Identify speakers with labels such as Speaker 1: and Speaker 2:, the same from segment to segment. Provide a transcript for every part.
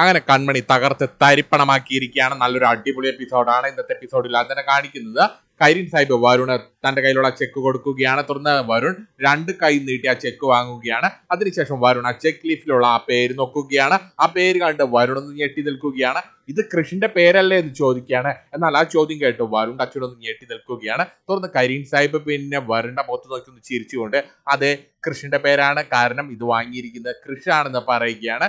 Speaker 1: അങ്ങനെ കൺമണി തകർത്ത് തരിപ്പണമാക്കിയിരിക്കുകയാണ്. നല്ലൊരു അടിപൊളി എപ്പിസോഡാണ് ഇന്നത്തെ എപ്പിസോഡിൽ അതിനെ കാണിക്കുന്നത്. കരീൻ സാഹിബ് വരുണ് തന്റെ കയ്യിലുള്ള ചെക്ക് കൊടുക്കുകയാണ്. തുടർന്ന് വരുൺ രണ്ട് കൈ നീട്ടി ആ ചെക്ക് വാങ്ങുകയാണ്. അതിനുശേഷം വരുൺ ആ ചെക്ക് ലീഫിലുള്ള ആ പേര് നോക്കുകയാണ്. ആ പേര് കണ്ട് വരുൺ ഒന്ന് ഞെട്ടി നിൽക്കുകയാണ്. ഇത് കൃഷിന്റെ പേരല്ലേ എന്ന് ചോദിക്കുകയാണ്. എന്നാൽ ആ ചോദ്യം കേട്ട് വരുൺ അച്ഛനൊന്ന് ഞെട്ടി നിൽക്കുകയാണ്. തുടർന്ന് കരീൻ സാഹിബ് പിന്നെ വരുണിന്റെ മുഖത്ത് നോക്കി ഒന്ന് ചിരിച്ചുകൊണ്ട് അതെ കൃഷിന്റെ പേരാണ്. കാരണം ഇത് വാങ്ങിയിരിക്കുന്നത് കൃഷാണെന്ന് പറയുകയാണ്.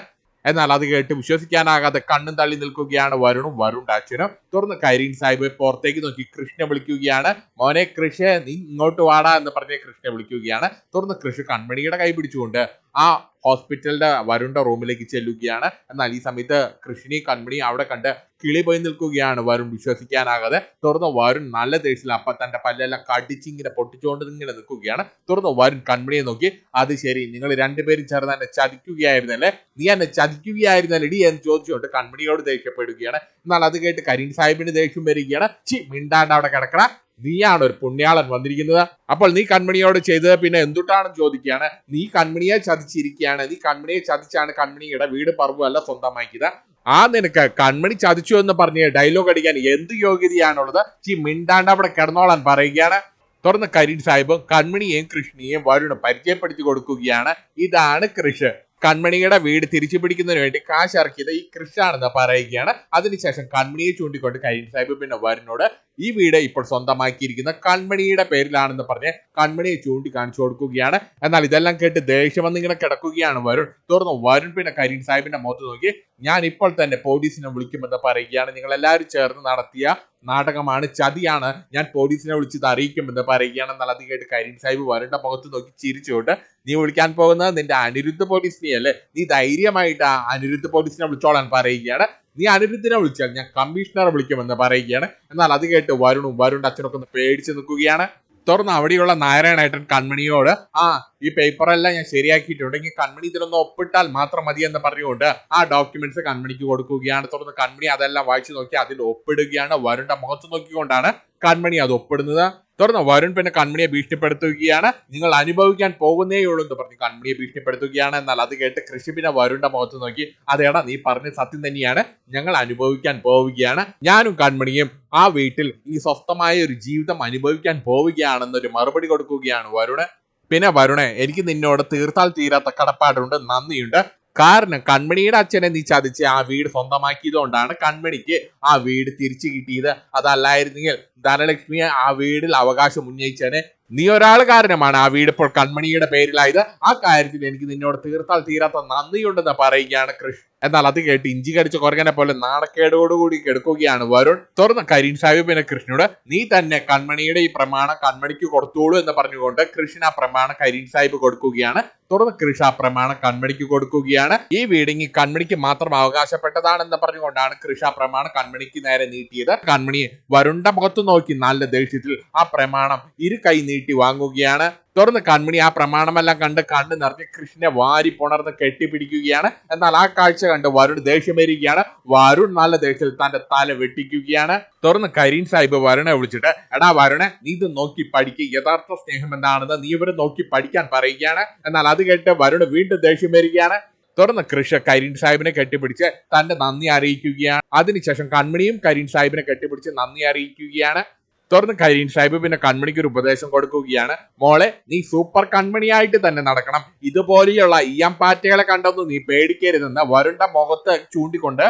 Speaker 1: എന്നാൽ അത് കേട്ട് വിശ്വസിക്കാനാകാതെ കണ്ണും തള്ളി നിൽക്കുകയാണ് വരുണും. വരുൺ അച്ഛനും തുറന്ന് കരീൻ സാഹിബ് പുറത്തേക്ക് നോക്കി. കൃഷ്ണ വിളിക്കുകയാണ്. മോനെ കൃഷ നീ ഇങ്ങോട്ട് വാടാ എന്ന് പറഞ്ഞ് കൃഷ്ണ വിളിക്കുകയാണ്. തുറന്ന് കൃഷി കൺമണിയുടെ കൈ പിടിച്ചുകൊണ്ട് ആ ഹോസ്പിറ്റലിന്റെ വരുണ്ട റൂമിലേക്ക് ചെല്ലുകയാണ്. എന്നാൽ ഈ സമയത്ത് കൃഷ്ണി കൺമണി അവിടെ കണ്ട് കിളി പോയി നിൽക്കുകയാണ് വരുൺ വിശ്വസിക്കാനാകാതെ. തുറന്ന് വരുൺ നല്ല തേഴ്സിൽ അപ്പം തന്റെ പല്ലെല്ലാം കടിച്ചിങ്ങനെ പൊട്ടിച്ചുകൊണ്ട് ഇങ്ങനെ നിൽക്കുകയാണ്. തുറന്ന് വരുൺ കൺമണിയെ നോക്കി അത് ശരി നിങ്ങൾ രണ്ടുപേരും ചേർന്ന് എന്നെ ചതിക്കുകയായിരുന്നല്ലേ? നീ എന്നെ ചതിക്കുകയായിരുന്നല്ലേ ഇടി എന്ന് ചോദിച്ചുകൊണ്ട് കൺമണിയോട് ദേഷ്യപ്പെടുകയാണ്. എന്നാൽ അത് കേട്ട് കരീം സാഹിബിന് ദേഷ്യം വരികയാണ്. ചി മിണ്ടാണ്ട് അവിടെ കിടക്കണ നീയാണ് ഒരു പുണ്യാളൻ വന്നിരിക്കുന്നത്. അപ്പോൾ നീ കൺമണിയോട് ചെയ്തത് പിന്നെ എന്തുട്ടാണെന്ന് ചോദിക്കുകയാണ്. നീ കൺമണിയെ ചതിച്ചിരിക്കുകയാണ്. നീ കൺമണിയെ ചതിച്ചാണ് കൺമണിയുടെ വീട് പറവുമല്ല സ്വന്തമാക്കിയത്. ആ നിനക്ക് കൺമണി ചതിച്ചു എന്ന് പറഞ്ഞ് ഡയലോഗ് അടിക്കാൻ എന്ത് യോഗ്യതയാണുള്ളത്? ചീ മിണ്ടാണ്ട് അവിടെ കിടന്നോളാൻ പറയുകയാണ്. തുറന്ന് കരീൻ സാഹിബും കൺമണിയെയും കൃഷ്ണിയെയും വരുണും പരിചയപ്പെടുത്തി കൊടുക്കുകയാണ്. ഇതാണ് കൃഷ്. കൺമണിയുടെ വീട് തിരിച്ചു പിടിക്കുന്നതിന് വേണ്ടി കാശ് ഇറക്കിയത് ഈ കൃഷാണെന്ന് പറയുകയാണ്. അതിനുശേഷം കൺമണിയെ ചൂണ്ടിക്കൊണ്ട് കരീൻ സാഹിബ് പിന്നെ വരനോട് ഈ വീട് ഇപ്പോൾ സ്വന്തമാക്കിയിരിക്കുന്ന കൺമണിയുടെ പേരിലാണെന്ന് പറഞ്ഞ് കൺമണിയെ ചൂണ്ടി കാണിച്ചു കൊടുക്കുകയാണ്. എന്നാൽ ഇതെല്ലാം കേട്ട് ദേഷ്യം വന്നിങ്ങനെ കിടക്കുകയാണ് വരുൺ. തുടർന്ന് വരുൺ പിന്നെ കരീൻ സാഹിബിന്റെ മുഖത്ത് നോക്കി ഞാൻ ഇപ്പോൾ തന്നെ പോലീസിനെ വിളിക്കുമെന്ന് പറയുകയാണ്. നിങ്ങൾ എല്ലാവരും ചേർന്ന് നടത്തിയ നാടകമാണ് ചതിയാണ്. ഞാൻ പോലീസിനെ വിളിച്ചത് അറിയിക്കുമെന്ന് പറയുകയാണ്. എന്നാൽ അത് കേട്ട് കരീം സാഹിബ് വരുണ്ട മുഖത്ത് നോക്കി ചിരിച്ചുകൊണ്ട് നീ വിളിക്കാൻ പോകുന്നത് നിന്റെ അനിരുദ്ധ പോലീസിനെ അല്ലേ നീ ധൈര്യമായിട്ട് ആ അനിരുദ്ധ പോലീസിനെ വിളിച്ചോളാൻ പറയുകയാണ്. നീ അനിരുദ്ധിനെ വിളിച്ചാൽ ഞാൻ കമ്മീഷണറെ വിളിക്കുമെന്ന് പറയുകയാണ്. എന്നാൽ അത് കേട്ട് വരുണും വരുണ്ട് അച്ഛനൊക്കെ ഒന്ന് പേടിച്ച് നിൽക്കുകയാണ്. തുറന്ന് അവിടെയുള്ള നാരായണേട്ടൻ കൺമണിയോട് ആ ഈ പേപ്പറെല്ലാം ഞാൻ ശരിയാക്കിയിട്ടുണ്ട്. ഇനി കൺമണി ഇതിലൊന്ന് ഒപ്പിട്ടാൽ മാത്രം മതി എന്ന് പറഞ്ഞുകൊണ്ട് ആ ഡോക്യുമെന്റ്സ് കൺമണിക്ക് കൊടുക്കുകയാണ്. തുറന്ന് കൺമണി അതെല്ലാം വായിച്ചു നോക്കി അതിൽ ഒപ്പിടുകയാണ്. വരുണ്ട മുഖത്ത് നോക്കിക്കൊണ്ടാണ് കൺമണി അത് ഒപ്പിടുന്നത്. തുടർന്ന് വരുൺ പിന്നെ കൺമണിയെ ഭീഷണിപ്പെടുത്തുകയാണ്. നിങ്ങൾ അനുഭവിക്കാൻ പോകുന്നേ ഉള്ളൂ എന്ന് പറഞ്ഞു കൺമണിയെ ഭീഷണിപ്പെടുത്തുകയാണ്. എന്നാൽ അത് കേട്ട് കൃഷി പിന്നെ വരുണിന്റെ മുഖത്ത് നോക്കി അതേടാ നീ പറഞ്ഞ സത്യം തന്നെയാണ്. ഞങ്ങൾ അനുഭവിക്കാൻ പോവുകയാണ്. ഞാനും കൺമണിയും ആ വീട്ടിൽ ഈ സ്വസ്ഥമായ ഒരു ജീവിതം അനുഭവിക്കാൻ പോവുകയാണെന്നൊരു മറുപടി കൊടുക്കുകയാണ് വരുണ്. പിന്നെ വരുണെ എനിക്ക് നിന്നോട് തീർത്താൽ തീരാത്ത കടപ്പാടുണ്ട് നന്ദിയുണ്ട്. കാരണം കൺമണിയുടെ അച്ഛനെ നീ ചതിച്ച് ആ വീട് സ്വന്തമാക്കിയതുകൊണ്ടാണ് കൺമണിക്ക് ആ വീട് തിരിച്ചു കിട്ടിയത്. അതല്ലായിരുന്നെങ്കിൽ ധനലക്ഷ്മിയെ ആ വീടിൽ അവകാശം ഉന്നയിച്ചേനെ നീ ഒരാൾ കാരണമാണ് ആ വീട് ഇപ്പോൾ കൺമണിയുടെ പേരിലായത്. ആ കാര്യത്തിൽ എനിക്ക് നിന്നോട് തീർത്താൽ തീരാത്ത നന്ദിയുണ്ടെന്ന് പറയുകയാണ് കൃഷ് എന്നാൽ അത് കേട്ട് ഇഞ്ചി കടിച്ച കുറകനെ പോലെ നാണക്കേടോടുകൂടി കെടുക്കുകയാണ് വരുൺ. തുറന്ന കരീം സാഹിബിനെ കൃഷ്ണനോട് നീ തന്നെ കൺമണിയുടെ ഈ പ്രമാണം കൺമണിക്ക് കൊടുത്തോളൂ എന്ന് പറഞ്ഞുകൊണ്ട് കൃഷ്ണ ആ പ്രമാണം കരീം സാഹിബ് കൊടുക്കുകയാണ്. തുറന്ന് കൃഷ് ആ പ്രമാണം കൺമണിക്ക് കൊടുക്കുകയാണ്. ഈ വീടിങ്ങി കൺമണിക്ക് മാത്രം അവകാശപ്പെട്ടതാണെന്ന് പറഞ്ഞുകൊണ്ടാണ് കൃഷ ആ പ്രമാണം കൺമണിക്ക് നേരെ നീട്ടിയത്. കൺമണി വരുണ്ട മുഖത്ത് നോക്കി നല്ല ദേഷ്യത്തിൽ ആ പ്രമാണം ഇരു കൈ വാങ്ങുകയാണ്. തുറന്ന് കൺമണി ആ പ്രമാണമെല്ലാം കണ്ട് കണ്ണ് നിറഞ്ഞ് കൃഷ്ണനെ വാരി പുണർന്ന് കെട്ടിപ്പിടിക്കുകയാണ്. എന്നാൽ ആ കാഴ്ച കണ്ട് വരുൺ ദേഷ്യം വരികയാണ്. വരുൺ നല്ല ദേഷ്യത്തിൽ തന്റെ തല വെട്ടിക്കുകയാണ്. തുറന്ന് കരീൻ സാഹിബ് വരുണെ വിളിച്ചിട്ട് എടാ വരുണെ നീ ഇത് നോക്കി പഠിക്കുക യഥാർത്ഥ സ്നേഹം എന്താണെന്ന് നീ ഇവരെ നോക്കി പഠിക്കാൻ പറയുകയാണ്. എന്നാൽ അത് കേട്ട് വരുണ് വീണ്ടും ദേഷ്യം വരികയാണ്. തുടർന്ന് കൃഷ കരീൻ സാഹിബിനെ കെട്ടിപ്പിടിച്ച് തന്റെ നന്ദി അറിയിക്കുകയാണ്. അതിനുശേഷം കൺമണിയും കരീൻ സാഹിബിനെ കെട്ടിപ്പിടിച്ച് നന്ദി അറിയിക്കുകയാണ്. തുടർന്ന് കരീൻ സാഹിബ് പിന്നെ കൺമണിക്ക് ഒരു ഉപദേശം കൊടുക്കുകയാണ്. മോളെ നീ സൂപ്പർ കൺമണിയായിട്ട് തന്നെ നടക്കണം. ഇതുപോലെയുള്ള ഇയാം പാറ്റകളെ കണ്ടൊന്നും നീ പേടിക്കരുതെന്ന് വരുണ്ട മുഖത്ത് ചൂണ്ടിക്കൊണ്ട്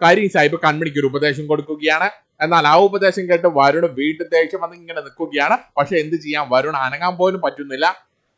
Speaker 1: കരീൻ സാഹിബ് കൺമണിക്ക് ഒരു ഉപദേശം കൊടുക്കുകയാണ്. എന്നാൽ ആ ഉപദേശം കേട്ട് വരുൺ വീണ്ടും ദേഷ്യം വന്ന് ഇങ്ങനെ നിൽക്കുകയാണ്. പക്ഷെ എന്ത് ചെയ്യാം? വരുൺ അനങ്ങാൻ പോലും പറ്റുന്നില്ല.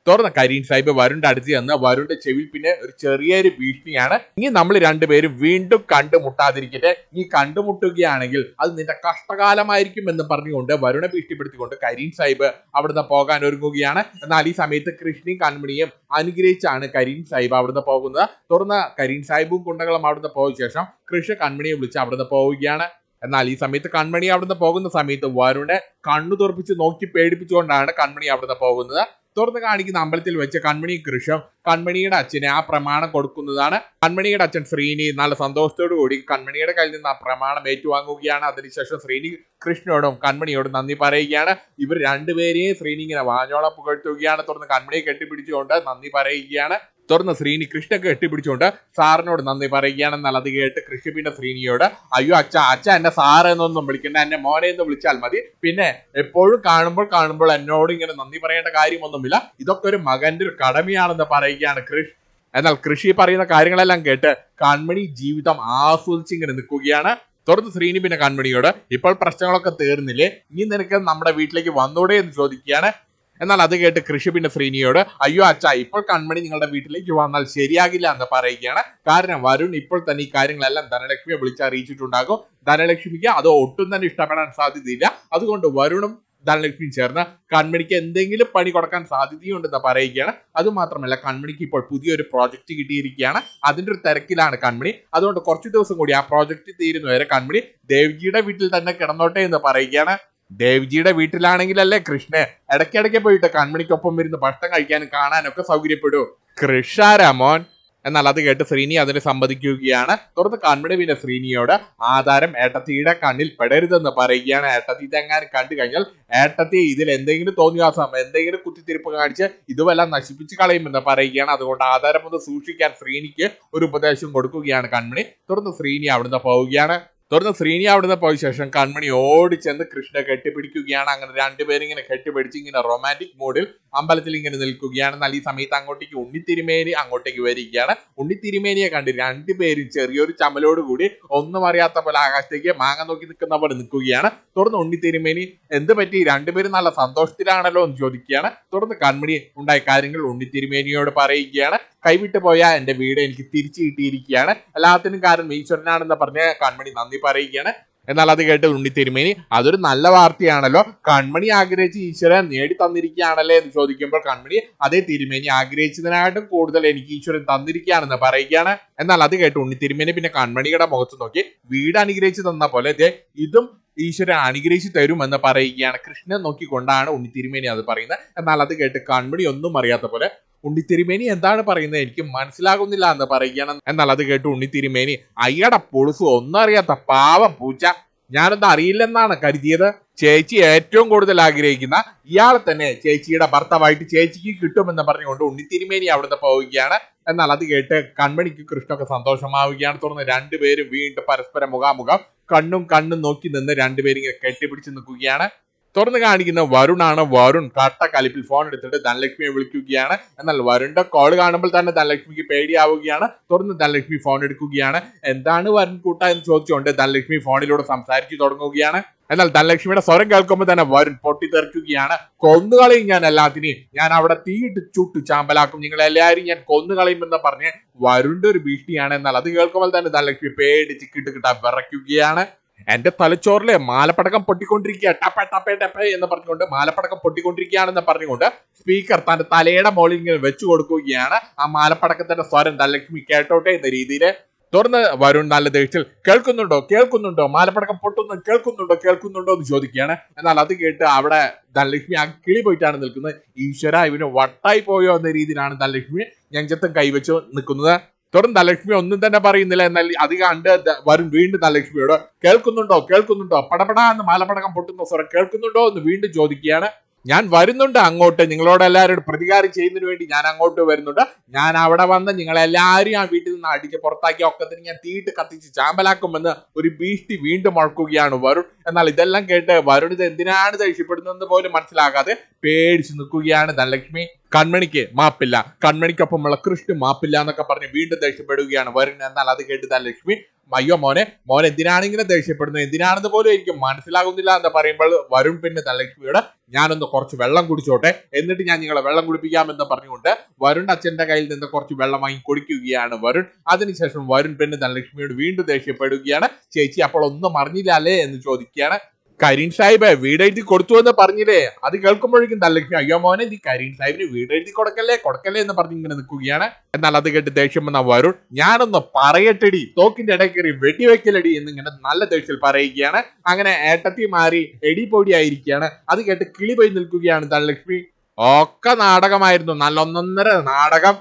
Speaker 1: തുറന്ന കരീൻ സാഹിബ് വരുണിന്റെ അടുത്ത് ചെന്ന് വരുണിന്റെ ചെവിൽ പിന്നെ ഒരു ചെറിയൊരു ഭീഷണിയാണ്. ഇനി നമ്മൾ രണ്ടുപേരും വീണ്ടും കണ്ടുമുട്ടാതിരിക്കട്ടെ. നീ കണ്ടുമുട്ടുകയാണെങ്കിൽ അത് നിന്റെ കഷ്ടകാലമായിരിക്കും എന്ന് പറഞ്ഞുകൊണ്ട് വരുണെ ഭീഷണിപ്പെടുത്തിക്കൊണ്ട് കരീൻ സാഹിബ് അവിടുന്ന് പോകാൻ ഒരുങ്ങുകയാണ്. എന്നാൽ ഈ സമയത്ത് കൃഷ്ണയും കൺമണിയും അനുഗ്രഹിച്ചാണ് കരീൻ സാഹിബ് അവിടുന്ന് പോകുന്നത്. തുറന്ന കരീൻ സാഹിബും കുണ്ടകളും അവിടുന്ന് പോയ ശേഷം കൃഷ്ണ കൺമണിയെ വിളിച്ച് അവിടുന്ന് പോവുകയാണ്. എന്നാൽ ഈ സമയത്ത് കൺമണി അവിടുന്ന് പോകുന്ന സമയത്ത് വരുണെ കണ്ണു തുറപ്പിച്ച് നോക്കി പേടിപ്പിച്ചുകൊണ്ടാണ് കൺമണി അവിടുന്ന് പോകുന്നത്. തുറന്ന് കാണിക്കുന്ന അമ്പലത്തിൽ വെച്ച് കൺമണി കൃഷം കൺമണിയുടെ അച്ഛനെ ആ പ്രമാണം കൊടുക്കുന്നതാണ്. കൺമണിയുടെ അച്ഛൻ ശ്രീനി നല്ല സന്തോഷത്തോടു കൂടി കൺമണിയുടെ കയ്യിൽ നിന്ന് ആ പ്രമാണം ഏറ്റുവാങ്ങുകയാണ്. അതിനുശേഷം ശ്രീനി കൃഷ്ണനോടും കൺമണിയോടും നന്ദി പറയുകയാണ്. ഇവർ രണ്ടുപേരെയും ശ്രീനി ഇങ്ങനെ വാഞ്ഞോളം പുകഴ്ത്തുകയാണ്. തുറന്ന് കൺമണിയെ കെട്ടിപ്പിടിച്ചുകൊണ്ട് നന്ദി പറയുകയാണ്. തുറന്ന് ശ്രീനി കൃഷ്ണ കെട്ടിപ്പിടിച്ചുകൊണ്ട് സാറിനോട് നന്ദി പറയുകയാണെന്നാൽ അത് കേട്ട് കൃഷ്ണ പിന്നെ ശ്രീനിയോട് അയ്യോ അച്ഛ അച്ഛ എന്നെ സാറ് എന്നൊന്നും വിളിക്കണ്ട എന്നെ മോനെ എന്ന് വിളിച്ചാൽ മതി. പിന്നെ എപ്പോഴും കാണുമ്പോൾ കാണുമ്പോൾ എന്നോട് ഇങ്ങനെ നന്ദി പറയേണ്ട കാര്യമൊന്നുമില്ല. ഇതൊക്കെ ഒരു മകന്റെ ഒരു കടമയാണെന്ന് പറയുകയാണ് കൃഷ് എന്നാൽ കൃഷി പറയുന്ന കാര്യങ്ങളെല്ലാം കേട്ട് കൺമണി ജീവിതം ആസ്വദിച്ച് ഇങ്ങനെ നിൽക്കുകയാണ്. തുടർന്ന് ശ്രീനി പിന്നെ കൺമണിയോട് ഇപ്പോൾ പ്രശ്നങ്ങളൊക്കെ തീർന്നില്ലേ? ഇനി നിനക്ക് നമ്മുടെ വീട്ടിലേക്ക് വന്നൂടെ എന്ന് ചോദിക്കുകയാണ്. എന്നാൽ അത് കേട്ട് കൃഷി പിന്നെ ശ്രീനിയോട് അയ്യോ അച്ഛാ ഇപ്പോൾ കൺമണി നിങ്ങളുടെ വീട്ടിലേക്ക് വന്നാൽ ശരിയാകില്ല എന്ന് പറയുകയാണ്. കാരണം വരുൺ ഇപ്പോൾ തന്നെ ഈ കാര്യങ്ങളെല്ലാം ധനലക്ഷ്മിയെ വിളിച്ച് അറിയിച്ചിട്ടുണ്ടാകും ധനലക്ഷ്മിക്ക് അത് ഒട്ടും തന്നെ ഇഷ്ടപ്പെടാൻ സാധ്യതയില്ല. അതുകൊണ്ട് വരുണും ധനലക്ഷ്മിയും ചേർന്ന് കൺമണിക്ക് എന്തെങ്കിലും പണി കൊടുക്കാൻ സാധ്യതയുണ്ടെന്ന് പറയുകയാണ്. അതുമാത്രമല്ല കൺമണിക്ക് ഇപ്പോൾ പുതിയൊരു പ്രോജക്റ്റ് കിട്ടിയിരിക്കുകയാണ്. അതിന്റെ ഒരു തിരക്കിലാണ് കൺമണി. അതുകൊണ്ട് കുറച്ച് ദിവസം കൂടി ആ പ്രോജക്റ്റ് തീരുന്നവരെ കൺമണി ദേവ്ജിയുടെ വീട്ടിൽ തന്നെ കിടന്നോട്ടെ എന്ന് പറയുകയാണ്. ദേവ്ജിയുടെ വീട്ടിലാണെങ്കിലല്ലേ കൃഷ്ണ ഇടയ്ക്കിടയ്ക്ക് പോയിട്ട് കൺമണിക്കൊപ്പം വരുന്ന ഭക്ഷണം കഴിക്കാനും കാണാനൊക്കെ സൗകര്യപ്പെടൂ. കൃഷാരാമോൻ എന്നാൽ അത് കേട്ട് ശ്രീനി അതിനെ സമ്മതിക്കുകയാണ്. തുടർന്ന് കൺമണി പിന്നെ ശ്രീനിയോട് ആധാരം ഏട്ടത്തിയുടെ കണ്ണിൽ പെടരുതെന്ന് പറയുകയാണ്. ഏട്ടത്തി ഇതെങ്ങാനും കണ്ടു കഴിഞ്ഞാൽ ഏട്ടത്തി ഇതിൽ എന്തെങ്കിലും തോന്നിയാസം എന്തെങ്കിലും കുത്തിത്തിരിപ്പ് കാണിച്ച് ഇതുമെല്ലാം നശിപ്പിച്ച് കളയുമെന്ന് പറയുകയാണ്. അതുകൊണ്ട് ആധാരം ഒന്ന് സൂക്ഷിക്കാൻ ശ്രീനിക്ക് ഒരു ഉപദേശം കൊടുക്കുകയാണ് കൺമണി. തുടർന്ന് ശ്രീനി അവിടുന്ന് പോവുകയാണ്. തുടർന്ന് ശ്രീനി അവിടുന്ന് പോയ ശേഷം കൺമണി ഓടിച്ചെന്ന് കൃഷ്ണ കെട്ടിപ്പിടിക്കുകയാണ്. അങ്ങനെ രണ്ടുപേരും ഇങ്ങനെ കെട്ടിപ്പിടിച്ച് ഇങ്ങനെ റൊമാന്റിക് മൂഡിൽ അമ്പലത്തിൽ ഇങ്ങനെ നിൽക്കുകയാണ്. എന്നാൽ ഈ സമയത്ത് അങ്ങോട്ടേക്ക് ഉണ്ണിത്തിരുമേനി അങ്ങോട്ടേക്ക് വരികയാണ്. ഉണ്ണിത്തിരുമേനിയെ കണ്ട് രണ്ടുപേരും ചെറിയൊരു ചമലോട് കൂടി ഒന്നും അറിയാത്ത പോലെ ആകാശത്തേക്ക് മാങ്ങ നോക്കി നിൽക്കുന്ന പോലെ നിൽക്കുകയാണ്. തുടർന്ന് ഉണ്ണിത്തിരുമേനി എന്ത് പറ്റി? രണ്ടുപേരും നല്ല സന്തോഷത്തിലാണല്ലോ എന്ന് ചോദിക്കുകയാണ്. തുടർന്ന് കൺമണി ഉണ്ടായ കാര്യങ്ങൾ ഉണ്ണിത്തിരുമേനിയോട് പറയുകയാണ്. കൈവിട്ട് പോയ എന്റെ വീട് എനിക്ക് തിരിച്ചു കിട്ടിയിരിക്കുകയാണ്. എല്ലാത്തിനും കാരണം ഈശ്വരനാണെന്ന് പറഞ്ഞ് കൺമണി നന്ദി പറയുകയാണ് എന്നാൽ അത് കേട്ട് ഉണ്ണി തിരുമേനി അതൊരു നല്ല വാർത്തയാണല്ലോ. കൺമണി ആഗ്രഹിച്ച് ഈശ്വരൻ നേടി തന്നിരിക്കുകയാണല്ലേ എന്ന് ചോദിക്കുമ്പോൾ കൺമണി അതേ തിരുമേനി ആഗ്രഹിച്ചതിനായിട്ടും കൂടുതൽ എനിക്ക് ഈശ്വരൻ തന്നിരിക്കുകയാണെന്ന് പറയുകയാണ്. എന്നാൽ അത് കേട്ട് ഉണ്ണി തിരുമേനി പിന്നെ കൺമണിയുടെ മുഖത്ത് നോക്കി വീട് അനുഗ്രഹിച്ചു തന്ന പോലെ ദേ ഇതും ഈശ്വരൻ അനുഗ്രഹിച്ചു തരുമെന്ന് പറയുകയാണ്. കൃഷ്ണൻ നോക്കിക്കൊണ്ടാണ് ഉണ്ണി തിരുമേനി അത് പറയുന്നത്. എന്നാൽ അത് കേട്ട് കൺമണി ഒന്നും അറിയാത്ത പോലെ ഉണ്ണിത്തിരുമേനി എന്താണ് പറയുന്നത്? എനിക്ക് മനസ്സിലാകുന്നില്ല എന്ന് പറയുകയാണ്. എന്നാൽ അത് കേട്ട് ഉണ്ണിത്തിരുമേനി അയ്യട പൊളിസ് ഒന്നും അറിയാത്ത പാവം പൂച്ച. ഞാനൊന്നും അറിയില്ലെന്നാണ് കരുതിയത്? ചേച്ചി ഏറ്റവും കൂടുതൽ ആഗ്രഹിക്കുന്ന ഇയാളെ തന്നെ ചേച്ചിയുടെ ഭർത്താവായിട്ട് ചേച്ചിക്ക് കിട്ടുമെന്ന് പറഞ്ഞുകൊണ്ട് ഉണ്ണിത്തിരുമേനി അവിടുന്ന് പോവുകയാണ്. എന്നാൽ അത് കേട്ട് കൺമണിക്ക് കൃഷ്ണൊക്കെ സന്തോഷമാവുകയാണ്. തുടർന്ന് രണ്ടുപേരും വീണ്ടും പരസ്പരം മുഖാമുഖം കണ്ണും കണ്ണും നോക്കി നിന്ന് രണ്ടുപേരും കെട്ടിപ്പിടിച്ച് നിൽക്കുകയാണ്. തുറന്ന് കാണിക്കുന്ന വരുണാണ് വരുൺ. കട്ട കലിപ്പിൽ ഫോൺ എടുത്തിട്ട് ധനലക്ഷ്മിയെ വിളിക്കുകയാണ്. എന്നാൽ വരുണിന്റെ കോൾ കാണുമ്പോൾ തന്നെ ധനലക്ഷ്മിക്ക് പേടിയാവുകയാണ്. തുറന്ന് ധനലക്ഷ്മി ഫോൺ എടുക്കുകയാണ്. എന്താണ് വരുൺ കൂട്ട എന്ന് ചോദിച്ചുകൊണ്ട് ധനലക്ഷ്മി ഫോണിലൂടെ സംസാരിച്ചു തുടങ്ങുകയാണ്. എന്നാൽ ധനലക്ഷ്മിയുടെ സ്വരം കേൾക്കുമ്പോൾ തന്നെ വരുൺ പൊട്ടിത്തെറിക്കുകയാണ്. കൊന്നുകളയും ഞാൻ എല്ലാത്തിനെയും. ഞാൻ അവിടെ തീയിട്ട് ചുട്ടു ചാമ്പലാക്കും. നിങ്ങൾ എല്ലാവരും ഞാൻ കൊന്നുകളയും എന്ന് പറഞ്ഞ് വരുണിന്റെ ഒരു ഭീഷണിയാണ്. എന്നാൽ അത് കേൾക്കുമ്പോൾ തന്നെ ധനലക്ഷ്മി പേടിച്ച് കിട്ടുകിട്ട വിറയ്ക്കുകയാണ്. എന്റെ തലച്ചോറിലെ മാലപ്പടക്കം പൊട്ടിക്കൊണ്ടിരിക്കുക ടപ്പ ടപ്പ ടപ്പ എന്ന് പറഞ്ഞുകൊണ്ട് മാലപ്പടക്കം പൊട്ടിക്കൊണ്ടിരിക്കുകയാണെന്ന് പറഞ്ഞുകൊണ്ട് സ്പീക്കർ തന്റെ തലയുടെ മുകളിൽ ഇങ്ങനെ വെച്ചു കൊടുക്കുകയാണ്. ആ മാലപ്പടക്കത്തിന്റെ സ്വരം ധനലക്ഷ്മി കേട്ടോട്ടെ എന്ന രീതിയിൽ തുറന്ന് വരുൺ നല്ല ദേഷ്യത്തിൽ കേൾക്കുന്നുണ്ടോ? കേൾക്കുന്നുണ്ടോ? മാലപ്പടക്കം പൊട്ടുന്നു കേൾക്കുന്നുണ്ടോ? കേൾക്കുന്നുണ്ടോ എന്ന് ചോദിക്കുകയാണ്. എന്നാൽ അത് കേട്ട് അവിടെ ധനലക്ഷ്മി ആ കിളി പോയിട്ടാണ് നിൽക്കുന്നത്. ഈശ്വര ഇവന് വട്ടായി പോയോ എന്ന രീതിയിലാണ് ധനലക്ഷ്മി ഞഞ്ചത്തും കൈവച്ച് നിൽക്കുന്നത്. തുടർന്ന് ധനലക്ഷ്മി ഒന്നും തന്നെ പറയുന്നില്ല. എന്നാൽ അത് കണ്ട് വരും വീണ്ടും ധനലക്ഷ്മിയോട് കേൾക്കുന്നുണ്ടോ? കേൾക്കുന്നുണ്ടോ? പടപട എന്ന് മാലപടകം പൊട്ടുന്ന സ്വരം കേൾക്കുന്നുണ്ടോ എന്ന് വീണ്ടും ചോദിക്കുകയാണ്. ഞാൻ വരുന്നുണ്ട് അങ്ങോട്ട്. നിങ്ങളോട് എല്ലാവരോടും പ്രതികാരം ചെയ്യുന്നതിന് വേണ്ടി ഞാൻ അങ്ങോട്ട് വരുന്നുണ്ട്. ഞാൻ അവിടെ വന്ന് നിങ്ങളെല്ലാവരും ആ വീട്ടിൽ നിന്ന് അടിച്ച് പുറത്താക്കി ഒക്കത്തിന് ഞാൻ തീയിട്ട് കത്തിച്ച് ചാമ്പലാക്കുമെന്ന് ഒരു ഭീഷ്ടി വീണ്ടും മുഴക്കുകയാണ് വരുൺ. എന്നാൽ ഇതെല്ലാം കേട്ട് വരുൺ ഇത് എന്തിനാണ് ദേഷ്യപ്പെടുന്നതെന്ന് പോലും മനസ്സിലാകാതെ പേടിച്ച് നിൽക്കുകയാണ് ധനലക്ഷ്മി. കൺമണിക്ക് മാപ്പില്ല. കൺമണിക്കൊപ്പമുള്ള കൃഷ്ണ മാപ്പില്ല എന്നൊക്കെ പറഞ്ഞ് വീണ്ടും ദേഷ്യപ്പെടുകയാണ് വരുൺ. എന്നാൽ അത് കേട്ട് ധനലക്ഷ്മി അയ്യോ മോനെ മോൻ എന്തിനാണ് ഇങ്ങനെ ദേഷ്യപ്പെടുന്നത്? എന്തിനാണെന്ന് പോലും എനിക്ക് മനസ്സിലാകുന്നില്ല എന്ന് പറയുമ്പോൾ വരുൺ പിന്നെ ധനലക്ഷ്മിയോട് ഞാനൊന്ന് കുറച്ച് വെള്ളം കുടിച്ചോട്ടെ. എന്നിട്ട് ഞാൻ നിങ്ങളെ വെള്ളം കുടിപ്പിക്കാമെന്ന് പറഞ്ഞുകൊണ്ട് വരുൺ അച്ഛന്റെ കയ്യിൽ നിന്ന് കുറച്ച് വെള്ളം വാങ്ങി കുടിക്കുകയാണ് വരുൺ. അതിനുശേഷം വരുൺ പിന്നെ ധനലക്ഷ്മിയോട് വീണ്ടും ദേഷ്യപ്പെടുകയാണ് ചേച്ചി അപ്പോൾ ഒന്നും അറിഞ്ഞില്ല അല്ലേ എന്ന് ചോദിക്കുകയാണ് കരീം സാഹിബ് വീട് എഴുതി കൊടുത്തു എന്ന് പറഞ്ഞില്ലേ? അത് കേൾക്കുമ്പോഴേക്കും ധനലക്ഷ്മി അയ്യോ മോനെ നീ കരീം സാഹിബിന് വീട് എഴുതി കൊടുക്കല്ലേ കൊടുക്കല്ലേ എന്ന് പറഞ്ഞ് ഇങ്ങനെ നിൽക്കുകയാണ്. എന്നാൽ അത് കേട്ട് ദേഷ്യം വന്ന വരുൺ ഞാനൊന്ന് പറയട്ടെടി തോക്കിന്റെ ഇടയിൽ കയറി വെടിവെക്കലടി എന്നിങ്ങനെ നല്ല ദേഷ്യത്തിൽ പറയുകയാണ്. അങ്ങനെ ഏട്ടത്തി മാറി എടി പൊടിയായിരിക്കുകയാണ് അത് കേട്ട് കിളി പോയി നിൽക്കുകയാണ് ധനലക്ഷ്മി. ഒക്കെ നാടകമായിരുന്നു. നല്ല ഒന്നൊന്നര നാടകം.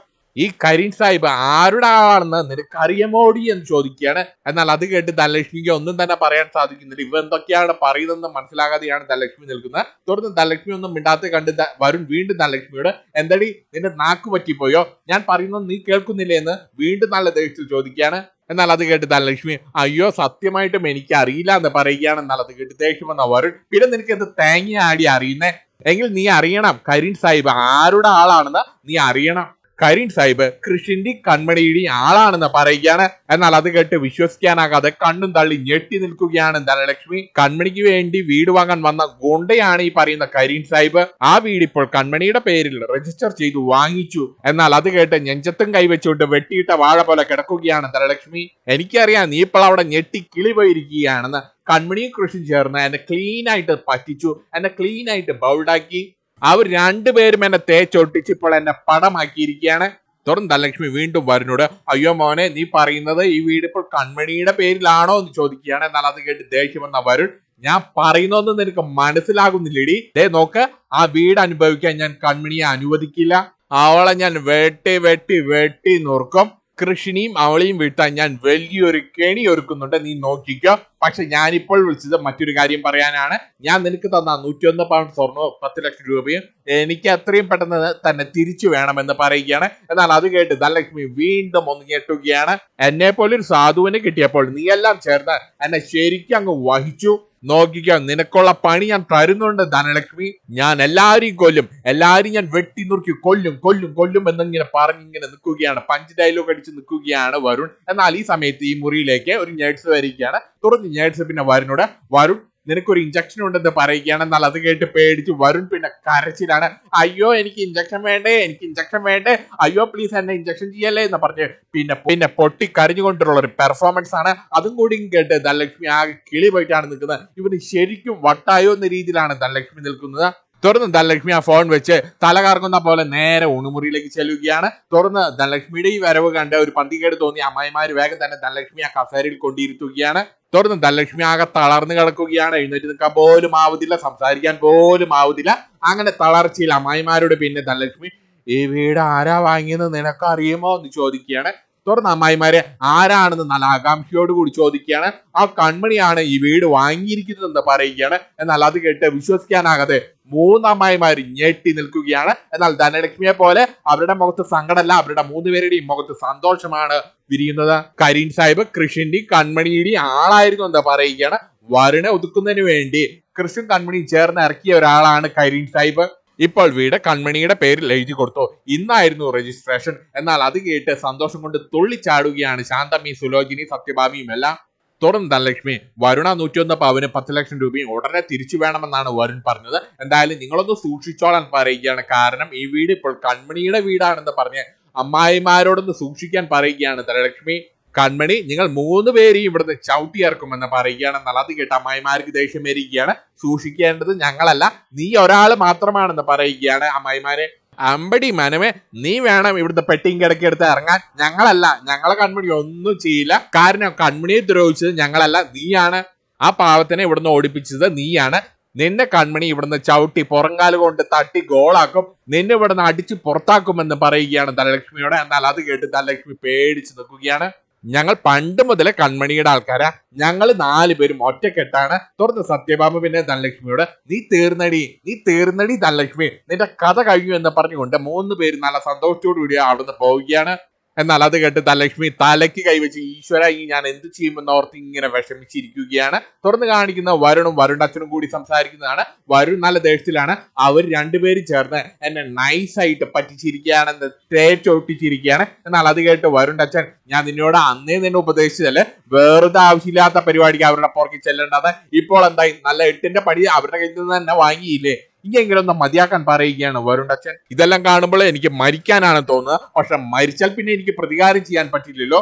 Speaker 1: ഈ കരീം സാഹിബ് ആരുടെ ആളാണെന്ന് നിനക്ക് അറിയമോടി എന്ന് ചോദിക്കുകയാണ്. എന്നാൽ അത് കേട്ട് ധനലക്ഷ്മിക്ക് ഒന്നും തന്നെ പറയാൻ സാധിക്കുന്നില്ല. ഇവ എന്തൊക്കെയാണ് പറയുന്നതെന്ന് മനസ്സിലാകാതെയാണ് ധനലക്ഷ്മി നിൽക്കുന്നത്. തുടർന്ന് ധനലക്ഷ്മി ഒന്നും മിണ്ടാത്ത കണ്ട് വരുൺ വീണ്ടും ധനലക്ഷ്മിയോട് എന്തടി നിന്റെ നാക്ക് പറ്റിപ്പോയോ? ഞാൻ പറയുന്നത് നീ കേൾക്കുന്നില്ലേ എന്ന് വീണ്ടും നല്ല ദേഷ്യത്തിൽ ചോദിക്കുകയാണ്. എന്നാൽ അത് കേട്ട് ധനലക്ഷ്മി അയ്യോ സത്യമായിട്ടും എനിക്ക് അറിയില്ല എന്ന് പറയുകയാണ്. എന്നാൽ അത് കേട്ട് ദേഷ്യം വന്ന വരുൺ പിന്നെ നിനക്ക് എന്ത് തേങ്ങ ആടി അറിയുന്നേ? എങ്കിൽ നീ അറിയണം കരീൻ സാഹിബ് ആരുടെ ആളാണെന്ന് നീ അറിയണം. കരീൻ സാഹിബ് കൃഷിന്റെ കൺമണിയുടെ ആളാണെന്ന് പറയുകയാണ്. എന്നാൽ അത് കേട്ട് വിശ്വസിക്കാനാകാതെ കണ്ണും തള്ളി ഞെട്ടി നിൽക്കുകയാണ്. ധനലക്ഷ്മി കൺമണിക്ക് വേണ്ടി വീട് വാങ്ങാൻ വന്ന ഗോണ്ടയാണ് ഈ പറയുന്ന കരീൻ സാഹിബ്. ആ വീട് ഇപ്പോൾ കൺമണിയുടെ പേരിൽ രജിസ്റ്റർ ചെയ്തു വാങ്ങിച്ചു. എന്നാൽ അത് കേട്ട് നെഞ്ചത്തും കൈവച്ചുകൊണ്ട് വെട്ടിയിട്ട വാഴ പോലെ കിടക്കുകയാണ്. ധനലക്ഷ്മി എനിക്കറിയാം നീ ഇപ്പോൾ അവിടെ ഞെട്ടി കിളി പോയിരിക്കുകയാണെന്ന്. കൺമണിയും കൃഷി ചേർന്ന് എന്നെ ക്ലീൻ ആയിട്ട് പറ്റിച്ചു. എന്നെ ക്ലീൻ ആയിട്ട് ബൗൾഡാക്കി അവർ രണ്ടുപേരും എന്നെ തേച്ചൊട്ടിച്ച് ഇപ്പോൾ എന്നെ പടമാക്കിയിരിക്കുകയാണ്. തുടർന്ന് ധനലക്ഷ്മി വീണ്ടും വരുന്നോട് അയ്യോ മോനെ നീ പറയുന്നത് ഈ വീട് ഇപ്പോൾ കൺമണിയുടെ പേരിലാണോ? എന്ന് ചോദിക്കുകയാണ്. എന്നാൽ അത് കേട്ട് ദേഷ്യം വന്ന വരുൺ ഞാൻ പറയുന്നൊന്നും നിനക്ക് മനസ്സിലാകുന്നില്ലടി. ദേ നോക്ക് ആ വീട് അനുഭവിക്കാൻ ഞാൻ കൺമണിയെ അനുവദിക്കില്ല. അവളെ ഞാൻ വെട്ടി വെട്ടി വെട്ടി നുറുക്കും. കൃഷിണിയും അവളെയും വീട്ടാൻ ഞാൻ വലിയൊരു കെണി ഒരുക്കുന്നുണ്ട്. നീ നോക്കിക്കോ. പക്ഷെ ഞാനിപ്പോൾ വിളിച്ചത് മറ്റൊരു കാര്യം പറയാനാണ്. ഞാൻ നിനക്ക് തന്ന നൂറ്റിയൊന്ന് പൗണ്ട് സ്വർണവും പത്ത് ലക്ഷം രൂപയും എനിക്ക് അത്രയും പെട്ടെന്ന് തന്നെ തിരിച്ചു വേണമെന്ന് പറയുകയാണ്. എന്നാൽ അത് കേട്ട് ധനലക്ഷ്മി വീണ്ടും ഒന്ന് ഞെട്ടുകയാണ്. എന്നെ പോലെ ഒരു സാധുവിനെ കിട്ടിയപ്പോൾ എല്ലാം ചേർന്ന് എന്നെ ശരിക്കും അങ്ങ് വഹിച്ചു. നോക്കിക്കോ നിനക്കുള്ള പണി ഞാൻ തരുന്നുണ്ട് ധനലക്ഷ്മി. ഞാൻ എല്ലാരെയും കൊല്ലും. എല്ലാരെയും ഞാൻ വെട്ടി നുറുക്കി കൊല്ലും കൊല്ലും കൊല്ലും എന്നിങ്ങനെ പറഞ്ഞിങ്ങനെ നിൽക്കുകയാണ്. പഞ്ച് ഡയലോഗ് അടിച്ച് നിൽക്കുകയാണ് വരുൺ. എന്നാൽ ഈ സമയത്ത് ഈ മുറിയിലേക്ക് ഒരു നേഴ്സ് വരികയാണ്. തുടർന്ന് ഞായറാഴ്ച പിന്നെ വരുണോട് വരുൺ നിനക്കൊരു ഇഞ്ചക്ഷൻ ഉണ്ടെന്ന് പറയുകയാണ് എന്നാൽ അത് കേട്ട് പേടിച്ച് വരുൺ പിന്നെ കരച്ചിലാണ്. അയ്യോ എനിക്ക് ഇഞ്ചക്ഷൻ വേണ്ടേ എനിക്ക് ഇഞ്ചക്ഷൻ വേണ്ടേ അയ്യോ പ്ലീസ് എന്നെ ഇഞ്ചക്ഷൻ ചെയ്യല്ലേ എന്ന് പറഞ്ഞ് പിന്നെ പിന്നെ പൊട്ടി കരഞ്ഞുകൊണ്ടുള്ള ഒരു പെർഫോമൻസ് ആണ്. അതും കൂടി കേട്ട് ധനലക്ഷ്മി ആകെ കിളി പോയിട്ടാണ് നിൽക്കുന്നത്. ഇവന് ശരിക്കും വട്ടായോ എന്ന രീതിയിലാണ് ധനലക്ഷ്മി നിൽക്കുന്നത്. തുടർന്ന് ധനലക്ഷ്മി ആ ഫോൺ വെച്ച് തല കറങ്ങുന്ന പോലെ നേരെ ഉണുമുറിയിലേക്ക് ചെല്ലുകയാണ്. തുടർന്ന് ധനലക്ഷ്മിയുടെ ഈ വരവ് കണ്ട് ഒരു പന്തികേട് തോന്നി അമ്മായിമാര് വേഗം തന്നെ ധനലക്ഷ്മി ആ കസേരയിൽ കൊണ്ടിരുത്തുകയാണ്. തുടർന്ന് ധനലക്ഷ്മി ആകെ തളർന്നു കിടക്കുകയാണ്. എഴുന്നേറ്റ് നിൽക്കാൻ പോലും ആവുന്നില്ല സംസാരിക്കാൻ പോലും ആവുന്നില്ല അങ്ങനെ തളർച്ചയിൽ അമ്മായിമാരോട് പിന്നെ ധനലക്ഷ്മി ഈ വീട് ആരാ വാങ്ങിയെന്ന് നിനക്കറിയുമോ? എന്ന് ചോദിക്കുകയാണ്. തുടർന്ന് അമ്മായിമാരെ ആരാണെന്ന് നല്ല ആകാംക്ഷയോട് കൂടി ചോദിക്കുകയാണ്. ആ കൺമണിയാണ് ഈ വീട് വാങ്ങിയിരിക്കുന്നത് എന്ന് പറയുകയാണ്. എന്നാൽ അത് കേട്ട് വിശ്വസിക്കാനാകാതെ മൂന്ന് അമ്മായിമാർ ഞെട്ടി നിൽക്കുകയാണ്. എന്നാൽ ധനലക്ഷ്മിയെ പോലെ അവരുടെ മുഖത്ത് സങ്കടമല്ല അവരുടെ മൂന്ന് പേരുടെയും മുഖത്ത് സന്തോഷമാണ് വിരിയുന്നത്. കരീൻ സാഹിബ് കൃഷിന്റെയും കൺമണിയുടെയും ആളായിരുന്നു എന്താ പറയുകയാണ്. വരുണെ ഒതുക്കുന്നതിന് വേണ്ടി കൃഷ്ണൻ കൺമണിയും ചേർന്ന് ഇറക്കിയ ഒരാളാണ് കരീൻ സാഹിബ്. ഇപ്പോൾ വീട് കൺമണിയുടെ പേരിൽ എഴുതി കൊടുത്തു. ഇന്നായിരുന്നു രജിസ്ട്രേഷൻ എന്നാൽ അത് കേട്ട് സന്തോഷം കൊണ്ട് തുള്ളിച്ചാടുകയാണ് ശാന്തമി സുലോചിനി സത്യഭാമിയും എല്ലാം. തുടർന്ന് ധനലക്ഷ്മി വരുണ നൂറ്റിയൊന്ന് പവന് പത്ത് ലക്ഷം രൂപയും ഉടനെ തിരിച്ചു വേണമെന്നാണ് വരുൺ പറഞ്ഞത്. എന്തായാലും നിങ്ങളൊന്ന് സൂക്ഷിച്ചോളാൻ പറയുകയാണ്. കാരണം ഈ വീട് ഇപ്പോൾ കൺമണിയുടെ വീടാണെന്ന് പറഞ്ഞ് അമ്മായിമാരോടൊന്ന് സൂക്ഷിക്കാൻ പറയുകയാണ് ധനലക്ഷ്മി. കൺമണി നിങ്ങൾ മൂന്ന് പേരെയും ഇവിടുന്ന് ചവിട്ടി ഇറക്കുമെന്ന് പറയുകയാണെന്നുള്ള അത് കേട്ട അമ്മായിമാർക്ക് ദേഷ്യം വരികയാണ്. സൂക്ഷിക്കേണ്ടത് ഞങ്ങളല്ല നീ ഒരാൾ മാത്രമാണെന്ന് പറയുകയാണ് അമ്മായിമാരെ. അമ്പടി മനമേ നീ വേണം ഇവിടുത്തെ പെട്ടിയും കിടക്കെടുത്ത് ഇറങ്ങാൻ. ഞങ്ങളല്ല ഞങ്ങളെ കൺമണി ഒന്നും ചെയ്യില്ല. കാരണം കൺമണിയെ ദ്രോഹിച്ചത് ഞങ്ങളല്ല നീയാണ്. ആ പാവത്തിനെ ഇവിടുന്ന് ഓടിപ്പിച്ചത് നീയാണ്. നിന്നെ കൺമണി ഇവിടുന്ന് ചവിട്ടി പുറങ്കാൽ കൊണ്ട് തട്ടി ഗോളാക്കും. നിന്നെ ഇവിടുന്ന് അടിച്ച് പുറത്താക്കുമെന്ന് പറയുകയാണ് ധനലക്ഷ്മിയോട്. എന്നാൽ അത് കേട്ട് ധനലക്ഷ്മി പേടിച്ച് നിൽക്കുകയാണ്. ഞങ്ങൾ പണ്ട് മുതലേ കൺമണിയുടെ ആൾക്കാരാ. ഞങ്ങൾ നാല് പേരും ഒറ്റക്കെട്ടാണ്. തുറന്ന് സത്യഭാമ പിന്നെ ധനലക്ഷ്മിയോട് നീ തീർന്നടി നീ തീർന്നടി ധനലക്ഷ്മി. നിന്റെ കഥ കഴിഞ്ഞു എന്ന് പറഞ്ഞുകൊണ്ട് മൂന്ന് പേര് നല്ല സന്തോഷത്തോടു കൂടി അവിടുന്ന് പോവുകയാണ്. എന്നാൽ അത് കേട്ട് ധനലക്ഷ്മി തലയ്ക്ക് കൈവച്ച് ഈശ്വര ഈ ഞാൻ എന്ത് ചെയ്യുമെന്ന് ഓർത്ത് ഇങ്ങനെ വിഷമിച്ചിരിക്കുകയാണ്. തുറന്ന് കാണിക്കുന്ന വരുണും വരുൺ അച്ഛനും കൂടി സംസാരിക്കുന്നതാണ്. വരുൺ നല്ല ദേഷ്യത്തിലാണ്. അവർ രണ്ടുപേരും ചേർന്ന് എന്നെ നൈസായിട്ട് പറ്റിച്ചിരിക്കുകയാണെന്ന് തേച്ചൊട്ടിച്ചിരിക്കുകയാണ്. എന്നാൽ അത് കേട്ട് വരുൺ അച്ഛൻ ഞാൻ നിന്നോട് അന്നേ നിന്നെ ഉപദേശിച്ചതല്ലേ? വെറുതെ ആവശ്യമില്ലാത്ത പരിപാടിക്ക് അവരുടെ പുറകെ ചെല്ലേണ്ടത്? ഇപ്പോൾ എന്തായി? നല്ല എട്ടിന്റെ പടി അവരുടെ കയ്യിൽ നിന്ന് തന്നെ വാങ്ങിയില്ലേ? ഇനിയെങ്കിലും ഒന്ന് മതിയാക്കാൻ പറയുകയാണ് അച്ഛൻ. ഇതെല്ലാം കാണുമ്പോൾ എനിക്ക് മരിക്കാനാണ് തോന്നുന്നത്. പക്ഷെ മരിച്ചാൽ പിന്നെ എനിക്ക് പ്രതികാരം ചെയ്യാൻ പറ്റില്ലല്ലോ.